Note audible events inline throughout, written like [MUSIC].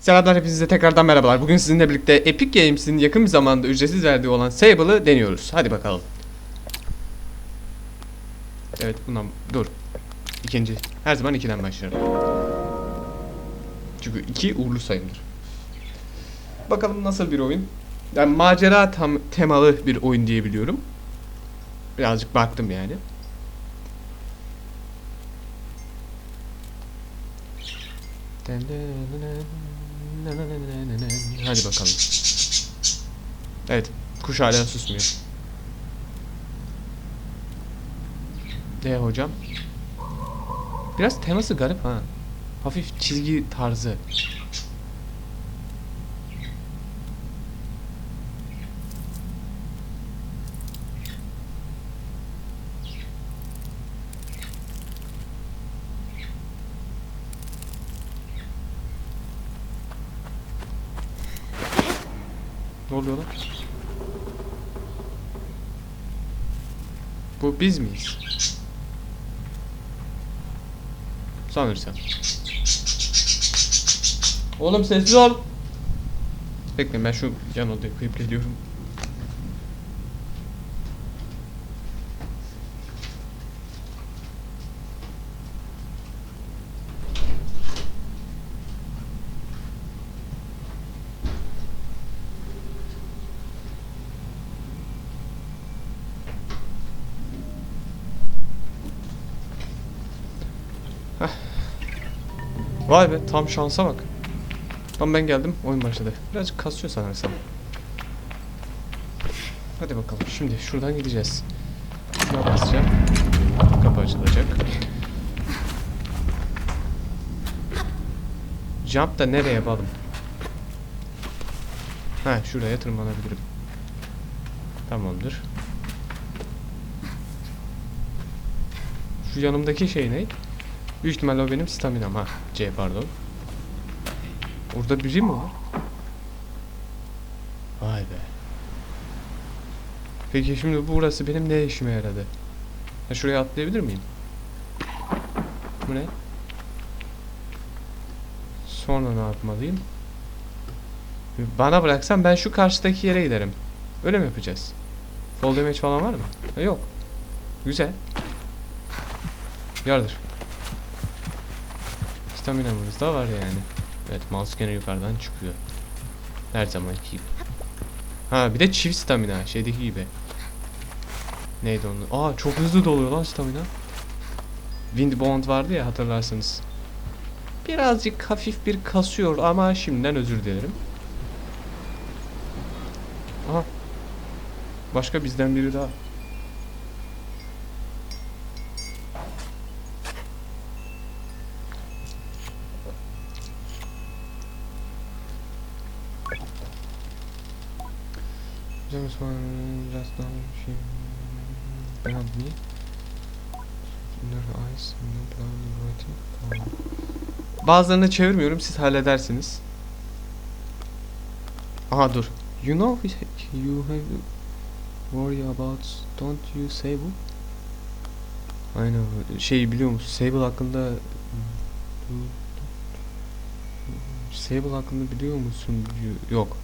Selamlar hepinize tekrardan merhabalar. Bugün sizinle birlikte Epic Games'in yakın bir zamanda ücretsiz verdiği olan Sable'ı deniyoruz. Hadi bakalım. Evet bundan dur. İkinci. Her zaman ikiden başlarım. Çünkü iki uğurlu sayımdır. Bakalım nasıl bir oyun. Yani macera tam temalı bir oyun diyebiliyorum. Birazcık baktım yani. Hadi bakalım. Evet, kuş hala susmuyor. Ne hocam? Biraz teması garip ha. Hafif çizgi tarzı. Oluyor? Bu biz miyiz? Sanırsam. Oğlum sessiz ol. Bekleyin ben şu yan odayı kıyıp geliyorum. Vay be tam şansa bak. Tam ben geldim oyun başladı. Birazcık kasıyor sanırsam. Hadi bakalım şimdi şuradan gideceğiz. Şuna basacağım. Kapı açılacak. Jump da nereye yapalım? Ha şuraya tırmanabilirim. Tamamdır. Şu yanımdaki şey ne? Büyük ihtimalle o benim staminam ha. C pardon. Orada biri mi var? Vay be. Peki şimdi burası benim ne işime yaradı? Ha şuraya atlayabilir miyim? Bu ne? Sonra ne yapmalıyım? Bana bıraksan ben şu karşıdaki yere giderim. Öyle mi yapacağız? Fall damage falan var mı? Ha, yok. Güzel. Yardır. Staminamız da var yani. Evet mouse gene yukarıdan çıkıyor. Her zamanki gibi. Ha bir de çift stamina şeydeki gibi. Neydi onun? Aa çok hızlı doluyor lan stamina. Windbound vardı ya hatırlarsınız. Birazcık hafif bir kasıyor ama şimdiden özür dilerim. Aha. Başka bizden biri daha. James one just now she beyond me. Bazılarını çevirmiyorum siz halledersiniz. Aha dur. You know you have worry about don't you Sable? Aynen şey biliyor musun? Sable hakkında Sable hakkında biliyor musun? Yok.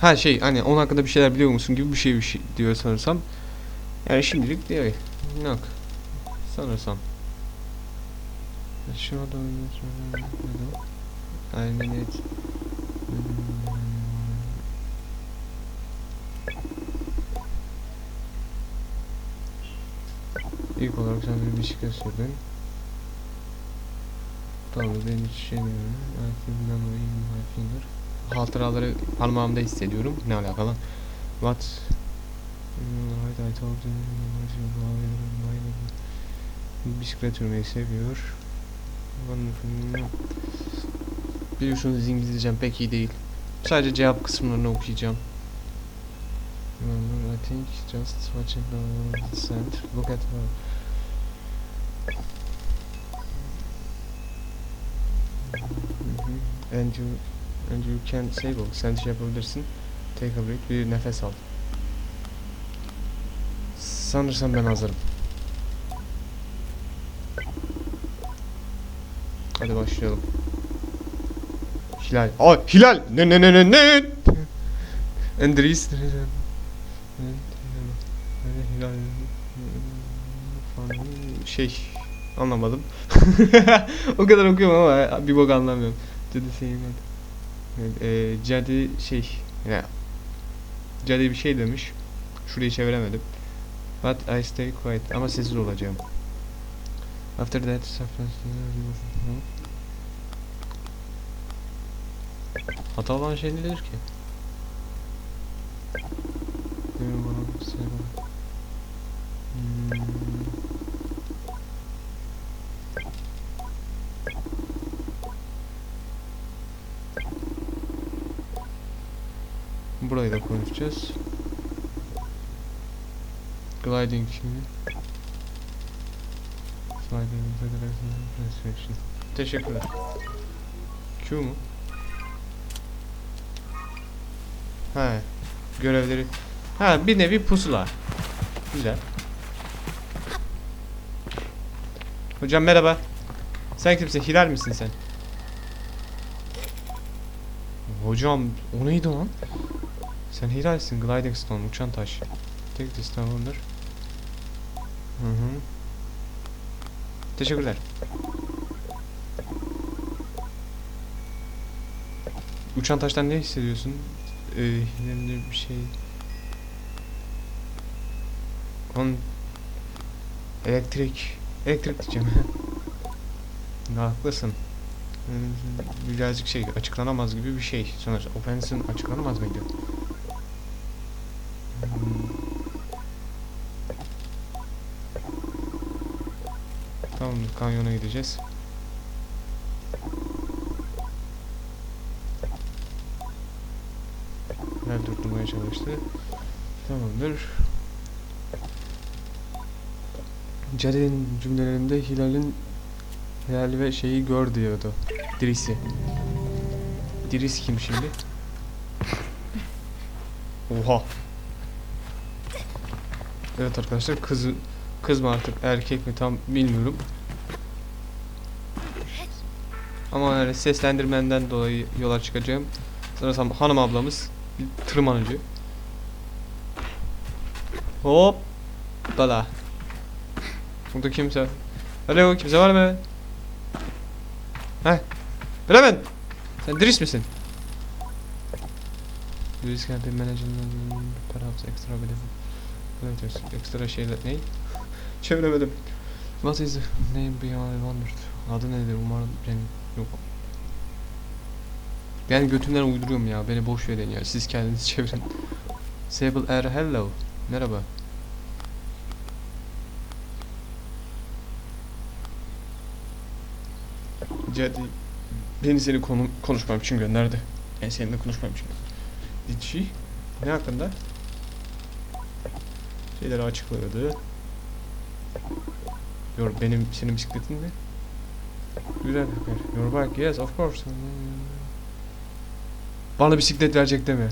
Ha şey hani onun hakkında bir şeyler biliyor musun gibi bir şey, bir şey diyor sanırsam. Yani şimdilik değil. Yok. Sanırsam. Şurada Aynen evet. İlk olarak sen bir bisiklet sürdün. Tamam ben hiç şey demiyorum. Bilmem o iyi my finger hatıraları parmağımda hissediyorum. Ne alakalı? What? Right, I told you. Bisiklet sürmeyi seviyor. Biliyorsunuz İngilizcem pek iyi değil. Sadece cevap kısımlarını okuyacağım. Remember, I think just watching the sand. Look at her. Mhm. And you And you can save Sen şey yapabilirsin. Take a break. Bir nefes al. Sanırsam ben hazırım. Hadi başlayalım. Hilal. Aa Hilal. Ne ne ne ne ne. [LAUGHS] Endris. Şey anlamadım. [LAUGHS] o kadar okuyorum ama bir bok anlamıyorum. Şey evet, e, cadı şey yani cadı bir şey demiş. Şurayı çeviremedim. But I stay quiet ama sessiz olacağım. After that Hata olan şey nedir ki? Hmm. Konuşacağız. Gliding şimdi. Sliding Resurrection. Teşekkürler. Q mu? He. Görevleri. Ha bir nevi pusula. Güzel. Hocam merhaba. Sen kimsin? Hilal misin sen? Hocam o neydi lan? Sen Hilal'sin. Gliding Stone. Uçan taş. Stone under. Hı hı. Teşekkürler. Uçan taştan ne hissediyorsun? Ee, bir şey... On... Elektrik... Elektrik diyeceğim. [LAUGHS] Haklısın. Ee, Birazcık şey açıklanamaz gibi bir şey. Sonuçta Offense'in açıklanamaz mıydı? Tamam kanyona gideceğiz. Hilal durdurmaya çalıştı. Tamamdır. Ceren'in cümlelerinde Hilal'in Hilal ve şeyi gör diyordu. Dirisi. Diris kim şimdi? Oha. Evet arkadaşlar kız kız mı artık erkek mi tam bilmiyorum. Ama yani seslendirmenden dolayı yola çıkacağım. Sanırsam hanım ablamız bir tırmanıcı. Hop. Dala. Burada kimse. Alo kimse var mı? Heh. Bremen. Sen Dries misin? Dries geldi menajerden perhaps extra benefit. Ekstra şeyler ne? Çeviremedim. What is the name beyond wondered? Adı nedir? Umarım yani yok. Ben götümden uyduruyorum ya. Beni boş verin ya. Siz kendiniz [LAUGHS] çevirin. Sable Air hello. Merhaba. Cedi beni seni konu konuşmam için gönderdi. Yani seninle konuşmam için. Did? Ne hakkında? Şeyleri açıkladı. Yor benim senin bisikletin mi? Güzel haber. Your bike, yes of course. Bana bisiklet verecek deme.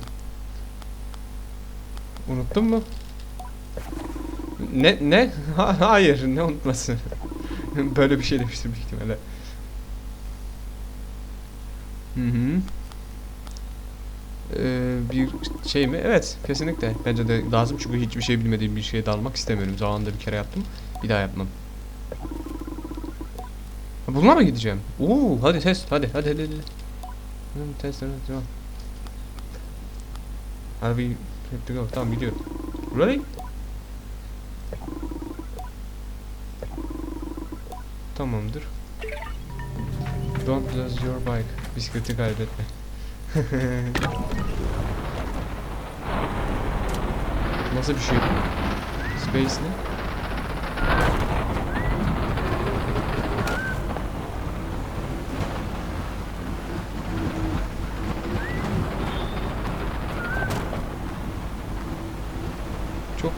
Unuttun mu? Ne ne? Ha, [LAUGHS] hayır, ne unutması? [LAUGHS] Böyle bir şey demiştim büyük ihtimalle. Hı hı. Ee, bir şey mi? Evet, kesinlikle. Bence de lazım çünkü hiçbir şey bilmediğim bir şeye dalmak istemiyorum. Zamanında bir kere yaptım. Bir daha yapmam. Bununla mı gideceğim? Oo, hadi test, hadi, hadi, hadi. hadi. Test, evet, tamam. Hadi bir have to go. Tamam gidiyorum. Really? Tamamdır. Don't lose your bike. Bisikleti kaybetme. [LAUGHS] Nasıl bir şey? Space ne?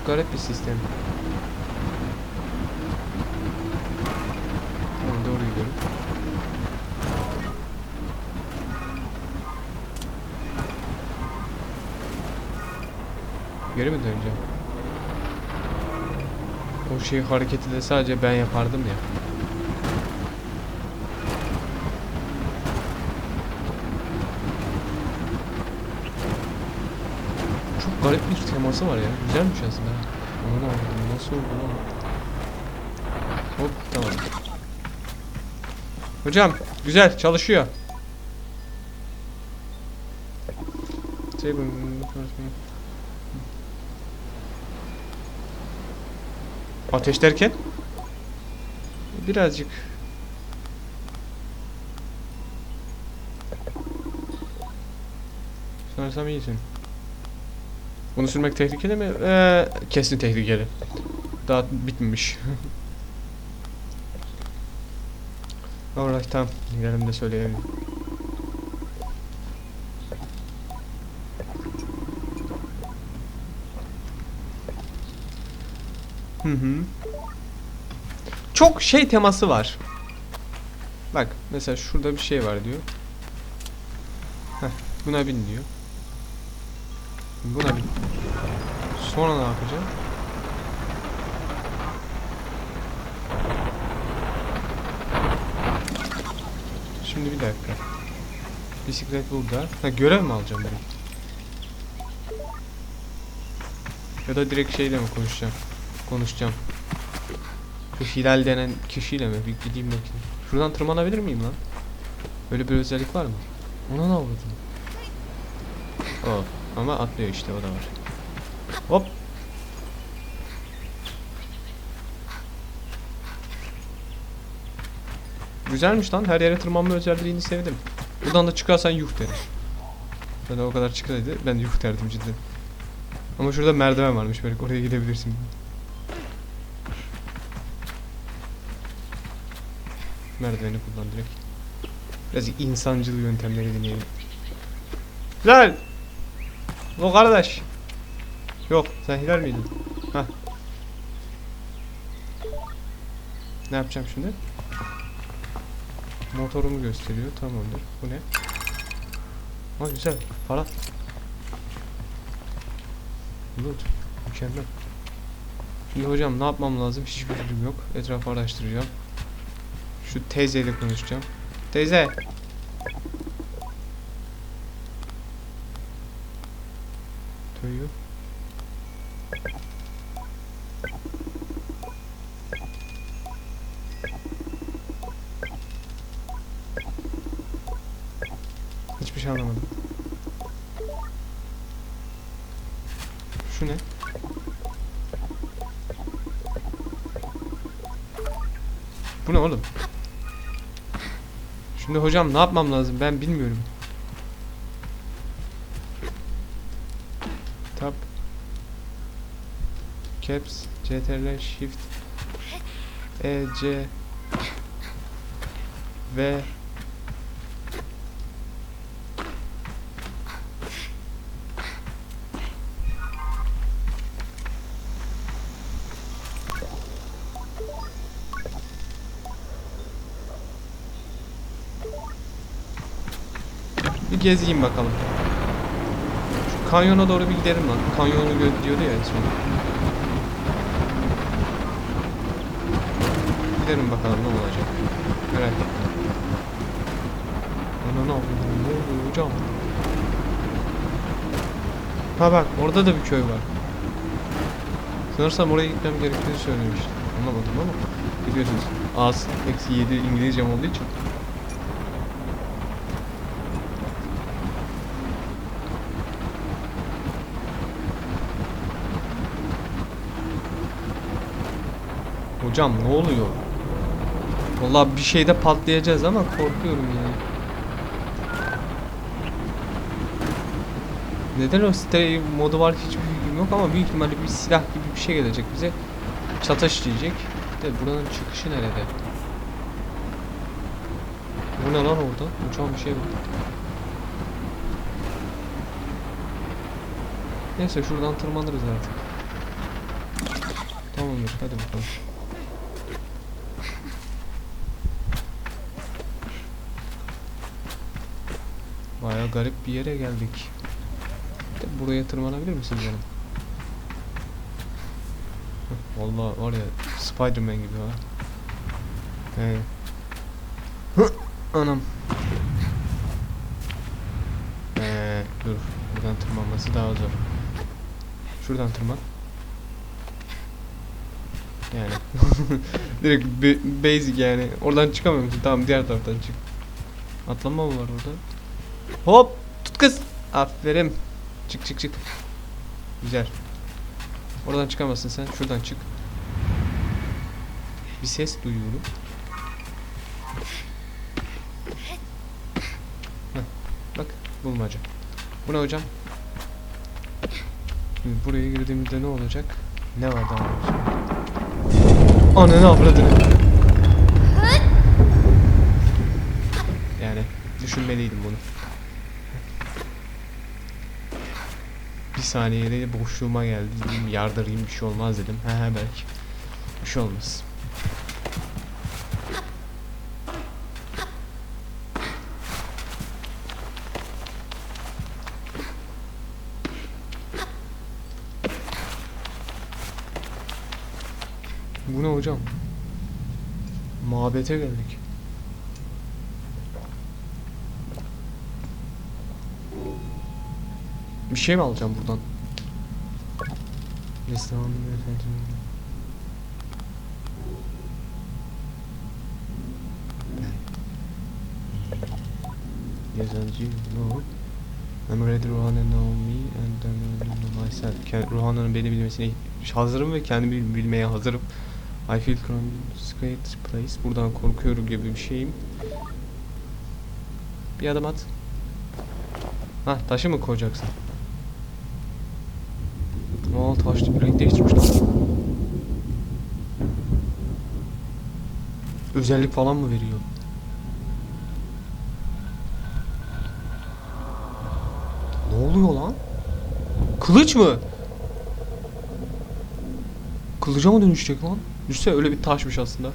Garip bir sistem. Tamam doğru gidiyorum. Geri mi döneceğim? O şey hareketi de sadece ben yapardım ya. Çok garip bir teması var ya. Güzelmiş aslında. Aman Allah'ım nasıl oldu lan? Hop tamam. Hocam güzel çalışıyor. Ateş derken? Birazcık. Sanırsam iyisin. Bunu sürmek tehlikeli mi? Ee, kesin tehlikeli. Daha bitmemiş. [LAUGHS] Alright tamam. Gidelim de söyleyelim. Hı hı. Çok şey teması var. Bak mesela şurada bir şey var diyor. Heh, buna bin diyor. Buna bin. Sonra ne yapacağım? Şimdi bir dakika. Bisiklet burada. Ha görev mi alacağım direkt? Ya da direkt şeyle mi konuşacağım? Konuşacağım. Şu Hilal denen kişiyle mi? Bir gideyim bakayım. Şuradan tırmanabilir miyim lan? Böyle bir özellik var mı? Ona ne oldu? O. Ama atlıyor işte o da var. Hop. Güzelmiş lan. Her yere tırmanma özelliğini sevdim. Buradan da çıkarsan yuh derim. De o kadar çıksaydı ben yuh derdim cidden. Ama şurada merdiven varmış belki oraya gidebilirsin. Merdiveni kullan direkt. Birazcık insancıl yöntemleri deneyelim. Hilal! O kardeş. Yok sen Hilal miydin? Hah. Ne yapacağım şimdi? Motorumu gösteriyor tamamdır. Bu ne? Ha güzel para. Loot. Mükemmel. Şimdi hocam ne yapmam lazım? Hiçbir fikrim yok. Etrafı araştıracağım. Şu teyzeyle konuşacağım. Teyze. Toyu. Hiçbir şey anlamadım. Şu ne? Bu ne oğlum? Şimdi hocam ne yapmam lazım ben bilmiyorum. Caps CTRL Shift E C V Bir gezeyim bakalım. Şu kanyona doğru bir gidelim lan. Kanyonu diyordu ya en. Gidelim bakalım ne olacak. Merak ettim. Ana ne oldu? Ne oldu hocam? Ha bak orada da bir köy var. Sanırsam oraya gitmem gerektiğini söylemişti. Anlamadım ama biliyorsunuz az eksi 7 İngilizcem olduğu için. Hocam ne oluyor? Vallahi bir şeyde patlayacağız ama korkuyorum yani. Neden o site modu var hiçbir bilgim yok ama büyük ihtimalle bir silah gibi bir şey gelecek bize. Çatış diyecek. De buranın çıkışı nerede? Bu ne lan orada? Uçan bir şey var. Neyse şuradan tırmanırız artık. Tamamdır hadi bakalım. Baya garip bir yere geldik. De buraya tırmanabilir misin canım? Vallahi var ya Spiderman gibi ha. He. Anam. Ee, dur. Buradan tırmanması daha zor. Şuradan tırman. Yani. [LAUGHS] Direkt basic yani. Oradan çıkamıyor musun? Tamam diğer taraftan çık. Atlama mı var orada? Hop! Tut kız! Aferin. Çık çık çık. Güzel. Oradan çıkamazsın sen. Şuradan çık. Bir ses duyuyorum. Heh, bak bulmaca. Bu ne hocam? Şimdi buraya girdiğimizde ne olacak? Ne var daha doğrusu? Ananı avradını. Yani düşünmeliydim bunu. Bir saniyede boşluğuma geldi. Dedim yardırayım bir şey olmaz dedim. He he belki. Bir şey olmaz. Bu ne hocam? Mabete geldik. Bir şey mi alacağım buradan? Restoran Yes, as you know. I'm ready Ruhana know me and then I know myself. Ruhana'nın beni bilmesine hazırım ve kendimi bil- bilmeye hazırım. I feel great place. Buradan korkuyorum gibi bir şeyim. Bir adım at. Ha taşı mı koyacaksın? Aa taş renk değiştirmiş lan. Özellik falan mı veriyor? Ne oluyor lan? Kılıç mı? Kılıca mı dönüşecek lan? Düşse öyle bir taşmış aslında.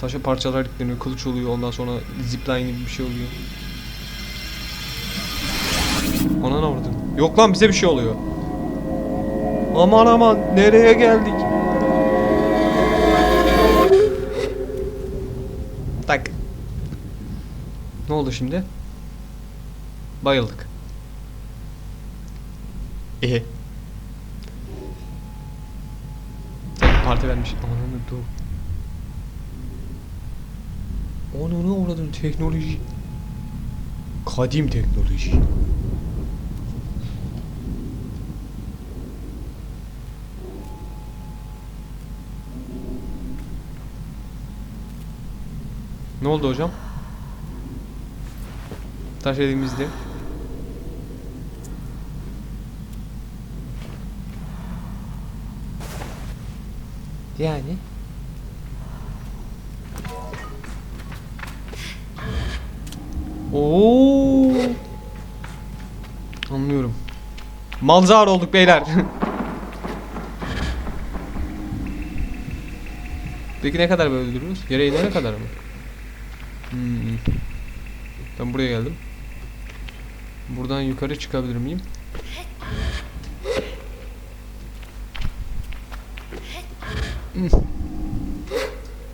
Taşa parçalar yükleniyor, kılıç oluyor, ondan sonra zipline gibi bir şey oluyor. Anan avradım. Yok lan bize bir şey oluyor. Aman aman nereye geldik? Tak. Ne oldu şimdi? Bayıldık. İyi. Tek parti vermiş. Ananı dur. Ananı uğradın teknoloji. Kadim teknoloji. Ne oldu hocam? Taş elimizde. Yani Oo. Anlıyorum. Malzar olduk beyler. [LAUGHS] Peki ne kadar böyle duruyoruz? Yere inene kadar mı? Hmm. Ben buraya geldim. Buradan yukarı çıkabilir miyim? Hmm.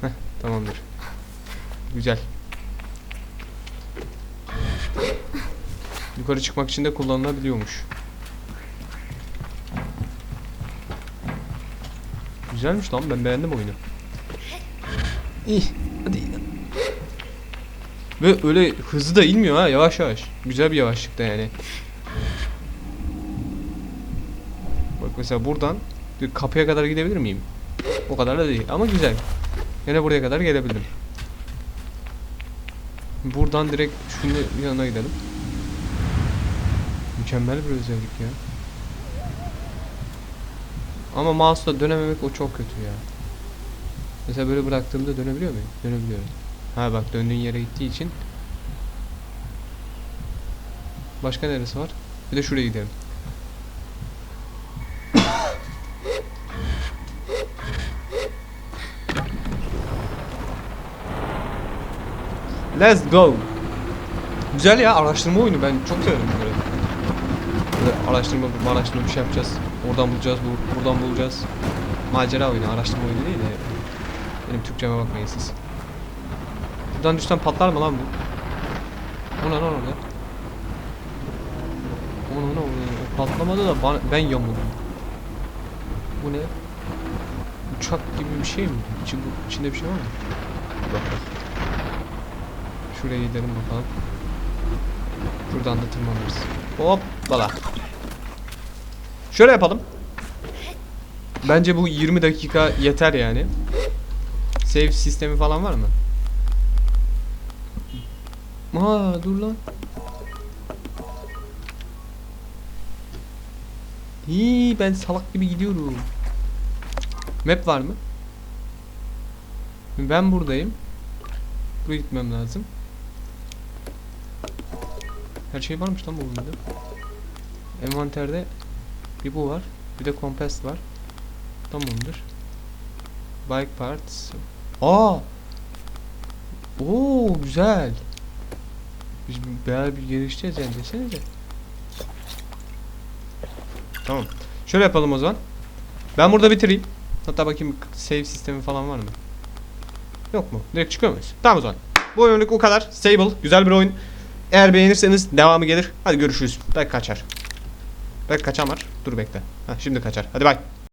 Heh, tamamdır. Güzel. Yukarı çıkmak için de kullanılabiliyormuş. Güzelmiş lan ben beğendim oyunu. İyi hadi. Ve öyle hızlı da inmiyor ha yavaş yavaş. Güzel bir yavaşlıkta yani. Bak mesela buradan kapıya kadar gidebilir miyim? O kadar da değil ama güzel. Yine buraya kadar gelebildim. Buradan direkt şunun yanına gidelim. Mükemmel bir özellik ya. Ama mouse'la dönememek o çok kötü ya. Mesela böyle bıraktığımda dönebiliyor muyum? Dönebiliyorum. Ha bak döndüğün yere gittiği için. Başka neresi var? Bir de şuraya gidelim. Let's go. Güzel ya araştırma oyunu ben çok severim böyle. Böyle araştırma, araştırma bir şey yapacağız. Oradan bulacağız, bu, buradan bulacağız. Macera oyunu, araştırma oyunu değil de. Benim Türkçeme bakmayın siz. Buradan düşsen patlar mı lan bu? O ne lan orada? O ne lan orada? O patlamadı da bana, ben yamuldum. Bu ne? Uçak gibi bir şey mi? İçi, içinde bir şey var mı? Şuraya gidelim bakalım. Şuradan da tırmanırız. Hoppala. Şöyle yapalım. Bence bu 20 dakika yeter yani. Save sistemi falan var mı? Aa dur lan. Hii ben salak gibi gidiyorum. Map var mı? Ben buradayım. Buraya gitmem lazım. Her şey varmış lan bu oyunda. Envanterde bir bu var. Bir de kompas var. Tamamdır. Bike parts. Aa! Oo güzel. Biz bayağı bir gelişeceğiz yani desenize. Tamam. Şöyle yapalım o zaman. Ben burada bitireyim. Hatta bakayım save sistemi falan var mı? Yok mu? Direkt çıkıyor muyuz? Tamam o zaman. Bu oyunluk o kadar. Stable. Güzel bir oyun. Eğer beğenirseniz devamı gelir. Hadi görüşürüz. Belki kaçar. Belki kaçan var. Dur bekle. Ha, şimdi kaçar. Hadi bay.